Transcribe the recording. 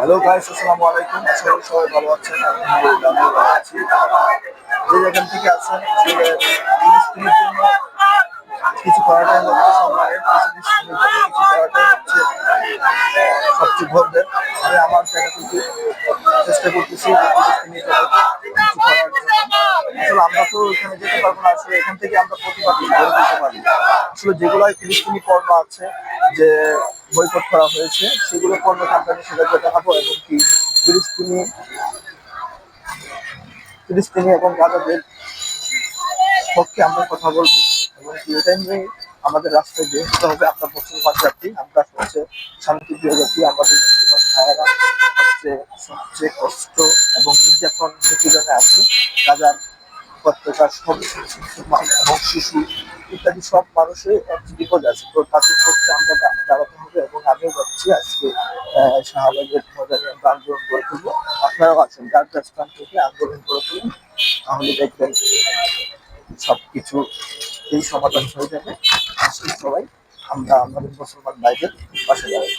Hello guys আসসালামু আলাইকুম। আশা করি সবাই ভালো আছেন, আলহামদুলিল্লাহ ভালো আছি। যে যেখান থেকে আছেন, আসলে ফিলিস্তিনের জন্য কিছু করাটাই হচ্ছে কিছু করাটাই হচ্ছে সবচেয়ে গর্বের আমি আমার জায়গা থেকে চেষ্টা করতেছি ফিলিস্তিনের জন্য আমরা তো এখানে যেতে পারব না, আসলে এখান থেকে আমরা প্রতিবাদ গড়ে দিতে পারি। আসলে যেগুলো ফিলিস্তিনি পণ্য আছে যে বয়কট করা হয়েছে, সেগুলো পণ্য আমরা নিষেধাজ্ঞা জানাব এবং কি ফিলিস্তিনি ফিলিস্তিনি এবং গাজাদের পক্ষে আমরা কথা বলব। এবং কি এটা নিয়ে আমাদের রাস্তায় বের হতে হবে আমরা মুসলমান জাতি আমরা হচ্ছে শান্তিপ্রিয় জাতি, আমাদের মুসলমান ভাইয়েরা হচ্ছে সবচেয়ে কষ্ট এবং নির্যাতন নিপীড়নে আছে। গাজার প্রত্যেকার সব এবং শিশু ইত্যাদি সব মানুষের একটি বিপদ আছে তো তাদের পক্ষে আমরা দাঁড়াতে হবে এবং আমিও ভাবছি আজকে শাহবাগের ময়দানে আমরা আন্দোলন করে তুলব। আপনারাও আছেন, যার যার স্থান থেকে আন্দোলন করে তুলুন, তাহলে দেখবেন সব কিছু এই সমাধান হয়ে যাবে। আসলে সবাই আমরা আমাদের মুসলমান ভাইদের পাশে দাঁড়াই।